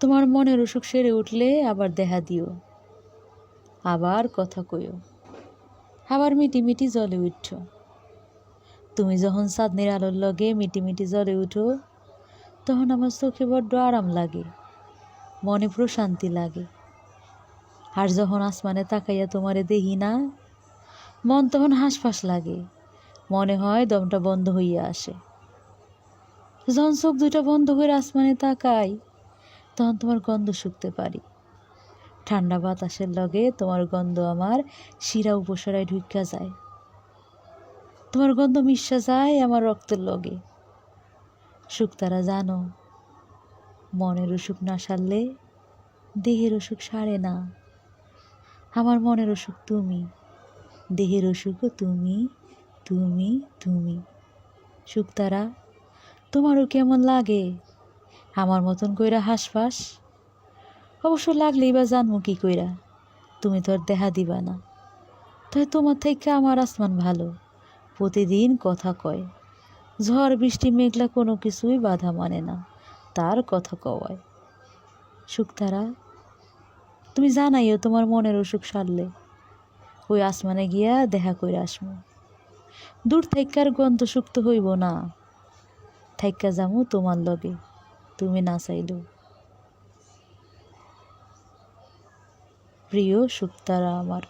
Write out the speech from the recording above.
তোমার মনের অসুখ সেরে উঠলে আবার দেখা দিও। আবার কথা কইও। আবার মিটি মিটি জলে উঠছ। তুমি যখন চাঁদনির আলোর লগে মিটি মিটি জলে উঠো, তখন আমার চোখে বড্ড আরাম লাগে, মনে প্রশান্তি লাগে। আর যখন আসমানে তাকাইয়া তোমারে দেখি না, মন তখন হাঁসফাঁস লাগে, মনে হয় দমটা বন্ধ হইয়া আসে। যখন চোখ দুটা বন্ধ করে আসমানে তাকাই তখন তোমার গন্ধ শুকতে পারি। ঠান্ডা বাতাসের লগে তোমার গন্ধ আমার শিরা উপসরায় ঢুকা যায়। তোমার গন্ধ মিশা যায় আমার রক্তের লগে। সুখ তারা জানো, মনের অসুখ না সারলে দেহের অসুখ সারে না। আমার মনের অসুখ তুমি, দেহের অসুখও তুমি তুমি তুমি। সুখ তারা, তোমারও কেমন লাগে? আমার মতন কইরা হাসফাস? অবশ্য লাগলেই বা জানব কি কইরা। তুমি তো আর দেখা দিবা না। তাই তোমার থেকে আমার আসমান ভালো। প্রতিদিন কথা কয়। ঝড়, বৃষ্টি, মেঘলা কোনো কিছুই বাধা মানে না। তার কথা কওয়ায়। সুখতারা তুমি জানাইও তোমার মনের অসুখ সারলে। ওই আসমানে গিয়া দেখা কইরা আসমু। দূর থাইকার গন্ধ সুক্ত হইব না। থাইকা যামু তোমার লগে। তুমি না চাইলেও। প্রিয় সুক্তারা আমার।